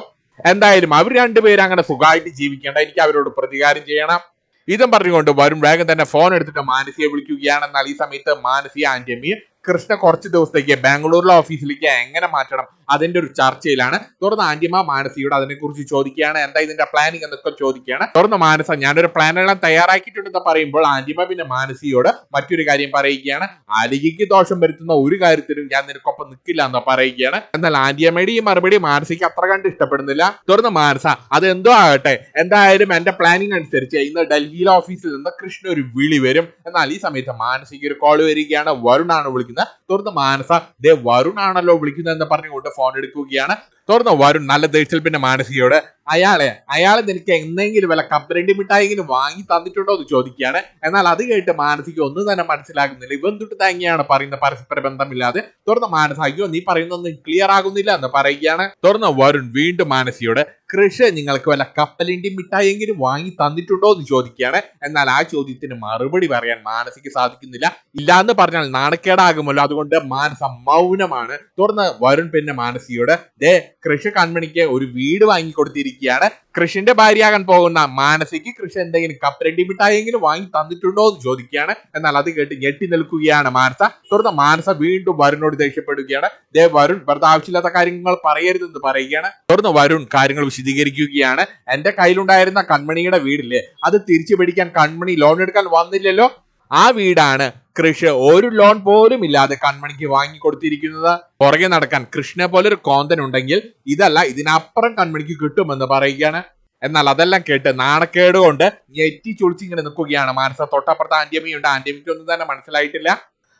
Speaker 1: എന്തായാലും അവർ രണ്ടുപേരും അങ്ങനെ സുഖമായിട്ട് ജീവിക്കേണ്ട. എനിക്ക് അവരോട് പ്രതികാരം ചെയ്യണം. ഇതും പറഞ്ഞുകൊണ്ട് വരും വേഗം തന്നെ ഫോൺ എടുത്തിട്ട് മാനസിയെ വിളിക്കുകയാണെന്നാൽ ഈ സമയത്ത് മാനസിയ ആന്റിയമ്മയും കൃഷ്ണ കുറച്ച് ദിവസത്തേക്ക് ബാംഗ്ലൂരിലെ ഓഫീസിലേക്ക് എങ്ങനെ മാറ്റണം അതിന്റെ ഒരു ചർച്ചയിലാണ്. തുടർന്ന് ആന്റിമ മാനസിയോട് അതിനെക്കുറിച്ച് ചോദിക്കുകയാണ്. എന്താ ഇതിന്റെ പ്ലാനിങ് എന്നൊക്കെ ചോദിക്കുകയാണ്. തുടർന്ന് മാനസ ഞാനൊരു പ്ലാനെല്ലാം തയ്യാറാക്കിയിട്ടുണ്ടെന്ന് പറയുമ്പോൾ ആന്റിമ പിന്നെ മാനസിയോട് മറ്റൊരു കാര്യം പറയുകയാണ്. അലികയ്ക്ക് ദോഷം വരുത്തുന്ന ഒരു കാര്യത്തിലും ഞാൻ നിനക്കൊപ്പം നിൽക്കില്ല എന്ന് പറയുകയാണ്. എന്നാൽ ആന്റിയമ്മയുടെ ഈ മറുപടി മാനസിക്ക് അത്ര കണ്ട് ഇഷ്ടപ്പെടുന്നില്ല. തുടർന്ന് മാനസ അത് എന്തോ ആകട്ടെ. എന്തായാലും എന്റെ പ്ലാനിങ് അനുസരിച്ച് ഇന്ന് ഡൽഹിയിലെ ഓഫീസിൽ നിന്ന് കൃഷ്ണ ഒരു വിളി വരും. എന്നാൽ ഈ സമയത്ത് മാനസിക്ക് ഒരു കോൾ വരികയാണ്. വരുണാണ് വിളിക്കുന്നത്. തുറന്ന് മാനസ ദേ വരുൺ ആണല്ലോ വിളിക്കുന്നത് എന്ന് പറഞ്ഞുകൊണ്ട് ഫോൺ എടുക്കുകയാണ്. തുറന്ന് വരുൺ നല്ല ദേഷ്യത്തിൽ പിന്നെ മാനസികയോട് അയാളെ അയാളെ നിനക്ക് എന്തെങ്കിലും വല്ല കപ്പരണ്ടി മിഠായിങ്കിലും വാങ്ങി തന്നിട്ടുണ്ടോ എന്ന് ചോദിക്കുകയാണ്. എന്നാൽ അത് കേട്ട് മാനസിക ഒന്നും തന്നെ മനസ്സിലാകുന്നില്ല. ഇവൻ തൊട്ട് തങ്ങിയാണ് പറയുന്ന പരസ്പര ബന്ധമില്ലാതെ തുറന്ന് മാനസ അയ്യോ നീ പറയുന്നൊന്നും ക്ലിയർ ആകുന്നില്ല എന്ന് പറയുകയാണ്. തുറന്ന് വരുൺ വീണ്ടും മാനസിയോട് കൃഷി നിങ്ങൾക്ക് വല്ല കപ്പലിന്റെയും മിഠായെങ്കിലും വാങ്ങി തന്നിട്ടുണ്ടോ എന്ന് ചോദിക്കുകയാണ്. എന്നാൽ ആ ചോദ്യത്തിന് മറുപടി പറയാൻ മാനസിക്ക് സാധിക്കുന്നില്ല. ഇല്ല എന്ന് പറഞ്ഞാൽ നാണക്കേടാകുമല്ലോ. അതുകൊണ്ട് മാനസ മൗനമാണ്. തുടർന്ന് വരുൺ പിന്നെ മാനസിയോട് ദേ കൃഷ കൺമണിക്ക് ഒരു വീട് വാങ്ങി കൊടുത്തിരിക്കുകയാണ് കൃഷിന്റെ ഭാര്യയാകാൻ പോകുന്ന മാനസിക്ക് കൃഷി എന്തെങ്കിലും കപ്പരണ്ടി മിഠായെങ്കിലും വാങ്ങി തന്നിട്ടുണ്ടോ എന്ന് ചോദിക്കുകയാണ്. എന്നാൽ അത് കേട്ട് ഞെട്ടി നിൽക്കുകയാണ് മാനസ. തുടർന്ന് മാനസ വീണ്ടും വരുണോട് ദേഷ്യപ്പെടുകയാണ്. ദേ വരുൺ വെറുതെ ആവശ്യമില്ലാത്ത കാര്യങ്ങൾ പറയരുതെന്ന് പറയുകയാണ്. തുടർന്ന് വരുൺ കാര്യങ്ങൾ വിശദീകരിക്കുകയാണ്. എന്റെ കയ്യിലുണ്ടായിരുന്ന കൺമണിയുടെ വീടില്ലേ? അത് തിരിച്ചു പിടിക്കാൻ കൺമണി ലോൺ എടുക്കാൻ വന്നില്ലല്ലോ? ആ വീടാണ് കൃഷി. ഒരു ലോൺ പോലും ഇല്ലാതെ കൺമണിക്ക് വാങ്ങി കൊടുത്തിരിക്കുന്നത്. പുറകെ നടക്കാൻ കൃഷ്ണനെ പോലെ ഒരു കോന്തൻ ഉണ്ടെങ്കിൽ ഇതല്ല ഇതിനപ്പുറം കൺമണിക്ക് കിട്ടുമെന്ന് പറയുകയാണ്. എന്നാൽ അതെല്ലാം കേട്ട് നാണക്കേട് കൊണ്ട് ഞെറ്റി ചുളിച്ചിങ്ങനെ നിൽക്കുകയാണ് മാനസ. തൊട്ടപ്പുറത്ത് ആന്റിയമ്മയുണ്ട് ആന്റിയമ്മയ്ക്ക് ഒന്നും തന്നെ മനസ്സിലായിട്ടില്ല.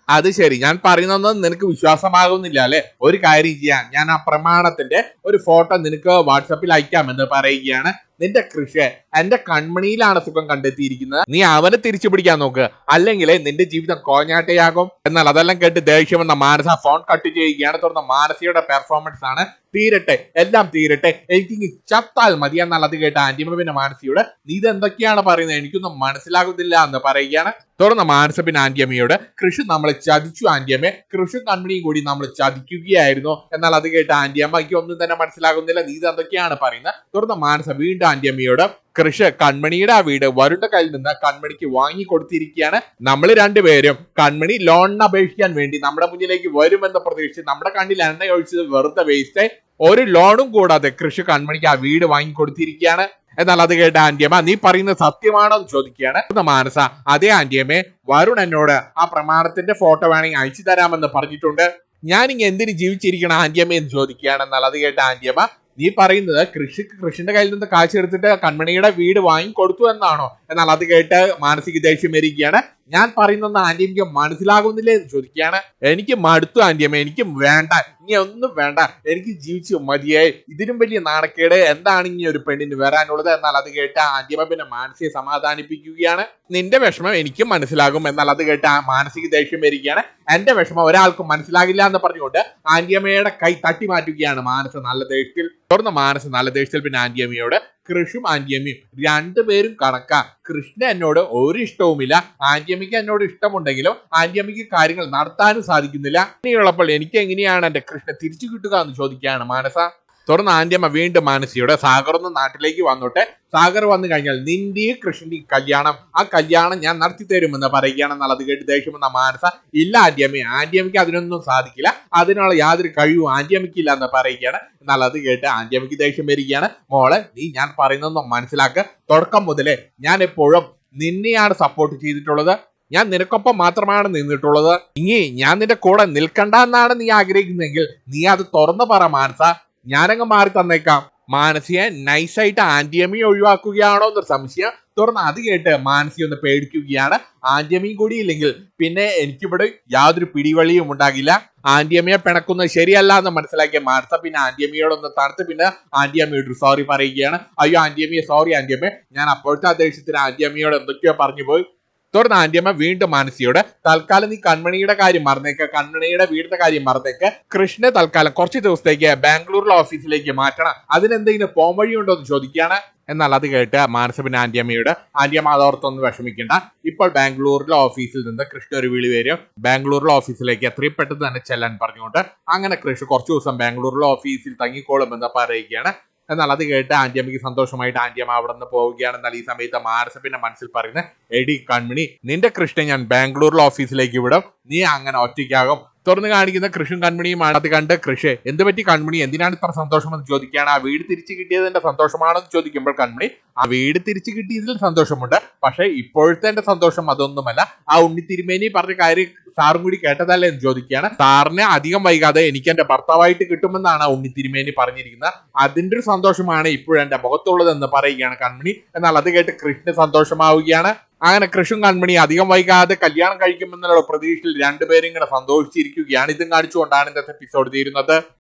Speaker 1: അത് ശരി ഞാൻ പറയുന്നതൊന്നും നിനക്ക് വിശ്വാസമാകുന്നില്ല അല്ലെ? ഒരു കാര്യം ചെയ്യാം. ഞാൻ ആ പ്രമാണത്തിന്റെ ഒരു ഫോട്ടോ നിനക്ക് വാട്സപ്പിൽ അയക്കാമെന്ന് പറയുകയാണ്. നിന്റെ കൃഷി എന്റെ കൺമണിയിലാണ് സുഖം കണ്ടെത്തിയിരിക്കുന്നത്. നീ അവനെ തിരിച്ചു പിടിക്കാൻ നോക്ക്. അല്ലെങ്കിൽ നിന്റെ ജീവിതം കോഞ്ഞാട്ടയാകും. എന്നാൽ അതെല്ലാം കേട്ട് ദേഷ്യം വന്ന മാനസ ഫോൺ കട്ട് ചെയ്യുകയാണ്. തുടർന്ന് മാനസിയുടെ പെർഫോമൻസ് ആണ് തീരട്ടെ എല്ലാം തീരട്ടെ. എനിക്ക് ചത്താൽ മതി എന്നാൽ അത് കേട്ട ആന്റിമ പിന്നെ മാനസിയോട് നീ ഇത് എന്തൊക്കെയാണ് പറയുന്നത്? എനിക്കൊന്നും മനസ്സിലാകുന്നില്ല എന്ന് പറയുകയാണ്. തുടർന്ന് മാനസ പിന്നെ ആന്റിയമ്മയോട് കൃഷി നമ്മളെ ചതിച്ചു ആന്റിയമ്മ. കൃഷി കൺമണിയും കൂടി നമ്മൾ ചതിക്കുകയായിരുന്നു. എന്നാൽ അത് കേട്ട് ആന്റിയമ്മയ്ക്ക് ഒന്നും തന്നെ മനസ്സിലാകുന്നില്ല. നീ ഇത് എന്തൊക്കെയാണ് പറയുന്നത്? തുടർന്ന് മാനസ വീണ്ടും ആന്റിയമ്മയോട് കൃഷ് കൺമണിയുടെ ആ വീട് വരുണ്ട കയ്യിൽ നിന്ന് കൺമണിക്ക് വാങ്ങി കൊടുത്തിരിക്കുകയാണ്. നമ്മൾ രണ്ടുപേരും കൺമണി ലോണിന് അപേക്ഷിക്കാൻ വേണ്ടി നമ്മുടെ മുന്നിലേക്ക് വരുമെന്ന് പ്രതീക്ഷിച്ച് നമ്മുടെ കണ്ണിൽ എണ്ണ ഒഴിച്ചത് വെറുതെ വേസ്റ്റ് ഒരു ലോണും കൂടാതെ കൃഷി കൺമണിക്ക് ആ വീട് വാങ്ങി കൊടുത്തിരിക്കുകയാണ്. എന്നാൽ അത് കേട്ട ആന്റിയമ്മ നീ പറയുന്നത് സത്യമാണോ? എന്ന് ചോദിക്കുകയാണ്. മാനസ അതേ ആന്റിയമ്മേ വരുൺ എന്നോട് ആ പ്രമാണത്തിന്റെ ഫോട്ടോ വേണമെങ്കിൽ അയച്ചു തരാമെന്ന് പറഞ്ഞിട്ടുണ്ട്. ഞാൻ ഇങ്ങനെ എന്തിന് ജീവിച്ചിരിക്കണം ആന്റിയമ്മ? എന്ന് ചോദിക്കുകയാണ്. എന്നാൽ അത് കേട്ട ആന്റിയമ്മ നീ പറയുന്നത് കൃഷി കൃഷിന്റെ കയ്യിൽ നിന്ന് കാശ് എടുത്തിട്ട് കൺമണിയുടെ വീട് വാങ്ങിക്കൊടുത്തു എന്നാണോ? എന്നാൽ അത് കേട്ട് മാനസിക ദേഷ്യം വരികയാണ്. ഞാൻ പറയുന്നത് ആന്റിയമ്മയ്ക്ക് മനസ്സിലാകുന്നില്ലേ എന്ന് ചോദിക്കുകയാണ്. എനിക്ക് മടുത്തു ആന്റിയമ്മ എനിക്ക് വേണ്ട ഇനി ഒന്നും വേണ്ട. എനിക്ക് ജീവിച്ചു മതിയായി. ഇതിനും വലിയ നാണക്കേട് എന്താണ് ഇനി ഒരു പെണ്ണിന് വരാനുള്ളത്? എന്നാൽ അത് കേട്ട ആന്റിയമ്മ പിന്നെ മാനസിക സമാധാനിപ്പിക്കുകയാണ്. നിന്റെ വിഷമം എനിക്കും മനസ്സിലാകും. എന്നാൽ അത് കേട്ട ആ മാനസിക ദേഷ്യം വരികയാണ്. എന്റെ വിഷമം ഒരാൾക്കും മനസ്സിലാകില്ല എന്ന് പറഞ്ഞുകൊണ്ട് ആന്റിയമ്മയുടെ കൈ തട്ടി മാറ്റുകയാണ് മാനസ നല്ല ദേഷ്യത്തിൽ. തുടർന്ന് മാനസ് നല്ല ദേഷ്യത്തിൽ പിന്നെ ആന്റിയമ്മയോട് കൃഷും ആന്റിയമ്മയും രണ്ടുപേരും കണക്കാ. കൃഷ്ണ എന്നോട് ഒരു ഇഷ്ടവുമില്ല. ആന്റിയമ്മയ്ക്ക് എന്നോട് ഇഷ്ടമുണ്ടെങ്കിലും ആന്റിയമ്മയ്ക്ക് കാര്യങ്ങൾ നടത്താനും സാധിക്കുന്നില്ല. ഇനിയുള്ളപ്പോൾ എനിക്ക് എങ്ങനെയാണ് എന്റെ കൃഷ്ണ തിരിച്ചു കിട്ടുക എന്ന് ചോദിക്കുകയാണ് മാനസ. തുടർന്ന് ആന്റിയമ്മ വീണ്ടും മാനസിയുടെ സാഗർ ഒന്ന് നാട്ടിലേക്ക് വന്നോട്ടെ. സാഗർ വന്നു കഴിഞ്ഞാൽ നിന്റെയും കൃഷ്ണന്റെയും കല്യാണം ആ കല്യാണം ഞാൻ നടത്തി തരുമെന്ന് പറയുകയാണെന്നുള്ളത് കേട്ട് ദേഷ്യമെന്ന മാനസ ഇല്ല ആന്റിയമ്മ ആന്റിയമ്മയ്ക്ക് അതിനൊന്നും സാധിക്കില്ല. അതിനുള്ള യാതൊരു കഴിവും ആന്റിയമ്മയ്ക്ക് ഇല്ല എന്ന് പറയുകയാണ്. എന്നുള്ളത് കേട്ട് ആന്റിയമ്മയ്ക്ക് ദേഷ്യം വരികയാണ്. മോളെ നീ ഞാൻ പറയുന്നതൊന്നും മനസ്സിലാക്കുക തുടക്കം മുതലേ ഞാൻ എപ്പോഴും നിന്നെയാണ് സപ്പോർട്ട് ചെയ്തിട്ടുള്ളത്. ഞാൻ നിനക്കൊപ്പം മാത്രമാണ് നിന്നിട്ടുള്ളത്. ഇനി ഞാൻ നിന്റെ കൂടെ നിൽക്കണ്ട എന്നാണ് നീ ആഗ്രഹിക്കുന്നതെങ്കിൽ നീ അത് തുറന്നു പറ മാനസ. ഞാനങ്ങ് മാറി തന്നേക്കാം. മാനസിയെ നൈസായിട്ട് ആന്റിയമ്മി ഒഴിവാക്കുകയാണോ എന്നൊരു സംശയം. തുറന്ന് അത് കേട്ട് മാനസി ഒന്ന് പേടിക്കുകയാണ്. ആന്റിയമ്മയും കൂടി ഇല്ലെങ്കിൽ പിന്നെ എനിക്കിവിടെ യാതൊരു പിടിവളിയും ഉണ്ടാകില്ല. ആന്റിയമ്മയെ പിണക്കുന്നത് ശരിയല്ല എന്ന് മനസ്സിലാക്കിയ മാനസ പിന്നെ ആന്റിയമ്മയോടൊന്ന് തണുത്ത് പിന്നെ ആന്റിയമ്മയോട് സോറി പറയുകയാണ്. അയ്യോ ആന്റിയമ്മയെ സോറി ആന്റിയമ്മ ഞാൻ അപ്പോഴത്തെ അദ്ദേഹത്തിന് ആന്റിയമ്മയോട് എന്തൊക്കെയോ പറഞ്ഞു പോയി തുടർന്ന് ആന്റിയമ്മ വീണ്ടും മാനസിയോട് തൽക്കാലം നീ കൺമണിയുടെ കാര്യം മറന്നേക്ക് കൺമണിയുടെ വീടിന്റെ കാര്യം മറന്നേക്ക് കൃഷ്ണനെ തൽക്കാലം കുറച്ച് ദിവസത്തേക്ക് ബാംഗ്ലൂരിലെ ഓഫീസിലേക്ക് മാറ്റണം. അതിനെന്തെങ്കിലും പോംവഴിയുണ്ടോ എന്ന് ചോദിക്കുകയാണ്. എന്നാൽ അത് കേട്ട് മാനസ പിന്നെ ആന്റിയമ്മയോട് ആന്റിയമ്മ അതോർത്തൊന്നും വിഷമിക്കേണ്ട. ഇപ്പോൾ ബാംഗ്ലൂരിലെ ഓഫീസിൽ നിന്ന് കൃഷ്ണ ഒരു വിളി വരും. ബാംഗ്ലൂരിലെ ഓഫീസിലേക്ക് എത്രയും പെട്ടെന്ന് തന്നെ ചെല്ലാൻ പറഞ്ഞുകൊണ്ട് അങ്ങനെ കൃഷ്ണ കുറച്ച് ദിവസം ബാംഗ്ലൂരിലെ ഓഫീസിൽ തങ്ങിക്കോളുമെന്ന് പറയുകയാണ്. എന്നാൽ അത് കേട്ട് ആന്റിയമ്മയ്ക്ക് സന്തോഷമായിട്ട് ആന്റിയമ്മ അവിടെ നിന്ന് പോവുകയാണ്. എന്നാൽ ഈ സമയത്ത് മാർസപ്പിന്റെ മനസ്സിൽ പറയുന്നത് എടി കൺമണി നിന്റെ കൃഷ്ണൻ ഞാൻ ബാംഗ്ലൂരിലെ ഓഫീസിലേക്ക് വിടും. നീ അങ്ങനെ ഒറ്റയ്ക്കാകും. തുറന്ന് കാണിക്കുന്ന കൃഷും കൺമണിയുമാണ്. അത് കണ്ട് കൃഷി. എന്ത് പറ്റി കൺമണി? എന്തിനാണ് ഇത്ര സന്തോഷമെന്ന് ചോദിക്കുകയാണ്. ആ വീട് തിരിച്ചു കിട്ടിയതിന്റെ സന്തോഷമാണെന്ന് ചോദിക്കുമ്പോൾ കൺമണി ആ വീട് തിരിച്ചു കിട്ടിയതിൽ സന്തോഷമുണ്ട്. പക്ഷേ ഇപ്പോഴത്തെ എന്റെ സന്തോഷം അതൊന്നുമല്ല. ആ ഉണ്ണി തിരുമേനി പറഞ്ഞ കാര്യം സാറും കൂടി കേട്ടതല്ലേ എന്ന് ചോദിക്കുകയാണ്. സാറിന് അധികം വൈകാതെ എനിക്ക് എന്റെ ഭർത്താവായിട്ട് കിട്ടുമെന്നാണ് ഉണ്ണി തിരുമേനി പറഞ്ഞിരിക്കുന്നത്. അതിന്റെ ഒരു സന്തോഷമാണ് ഇപ്പോഴെന്റെ മുഖത്തുള്ളതെന്ന് പറയുകയാണ് കൺമണി. എന്നാൽ അത് കേട്ട് കൃഷ്ണ സന്തോഷമാവുകയാണ്. അങ്ങനെ കൃഷും കൺമണി അധികം വൈകാതെ കല്യാണം കഴിക്കുമെന്നുള്ള പ്രതീക്ഷയിൽ രണ്ടുപേരും ഇങ്ങനെ സന്തോഷിച്ചിരിക്കുകയാണ്. ഇതും കാണിച്ചുകൊണ്ടാണ് ഇന്നത്തെ എപ്പിസോഡ് തീരുന്നത്.